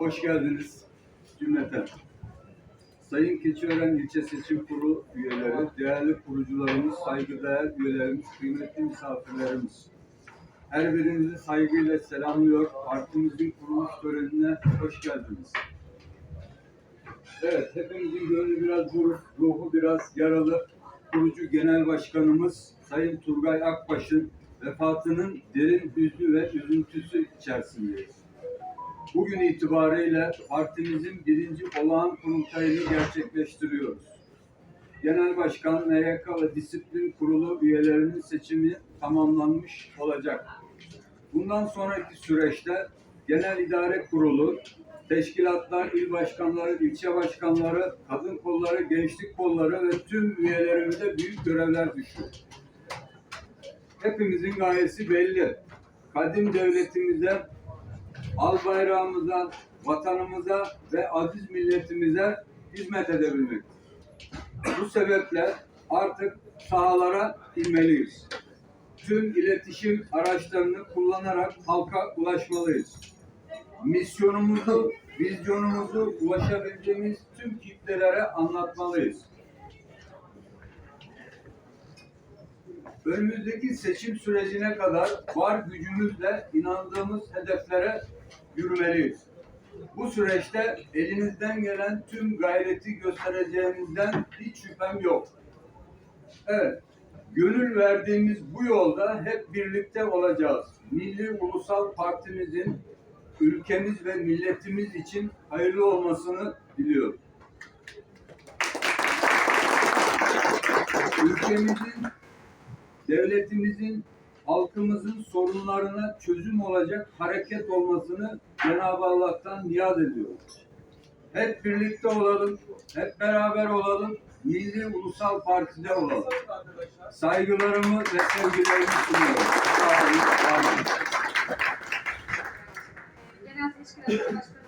Hoş geldiniz cümleten. Sayın Keçiören İlçe Seçim Kurulu üyeleri, değerli kurucularımız, saygıdeğer üyelerimiz, kıymetli misafirlerimiz. Her birinizi saygıyla selamlıyor. Partimizin kuruluş törenine hoş geldiniz. Evet, hepimizin gönlü biraz buruk, ruhu biraz yaralı. Kurucu Genel Başkanımız Sayın Turgay Akbaş'ın vefatının derin hüznü ve üzüntüsü içerisindeyiz. Bugün itibariyle partimizin birinci olağan kurultayını gerçekleştiriyoruz. Genel Başkan, MYK ve Disiplin Kurulu üyelerinin seçimi tamamlanmış olacak. Bundan sonraki süreçte Genel İdare Kurulu, teşkilatlar, il başkanları, ilçe başkanları, kadın kolları, gençlik kolları ve tüm üyelerimize büyük görevler düşüyor. Hepimizin gayesi belli. Kadim devletimize, al bayrağımıza, vatanımıza ve aziz milletimize hizmet edebilmek. Bu sebeple artık sahalara inmeliyiz. Tüm iletişim araçlarını kullanarak halka ulaşmalıyız. Misyonumuzu, vizyonumuzu ulaşabildiğimiz tüm kitlelere anlatmalıyız. Önümüzdeki seçim sürecine kadar var gücümüzle inandığımız hedeflere yürümeliyiz. Bu süreçte elinizden gelen tüm gayreti göstereceğinizden hiç şüphem yok. Evet, gönül verdiğimiz bu yolda hep birlikte olacağız. Milli Ulusal Partimizin ülkemiz ve milletimiz için hayırlı olmasını diliyorum. Ülkemizin devletimizin, halkımızın sorunlarına çözüm olacak hareket olmasını Cenab-ı Allah'tan niyaz ediyoruz. Hep birlikte olalım, hep beraber olalım, Milli Ulusal Parti'de olalım. Saygılarımı ve sevgilerimi sunuyorum. Sağ olun, sağ olun. Genel Teşkilat Başkanı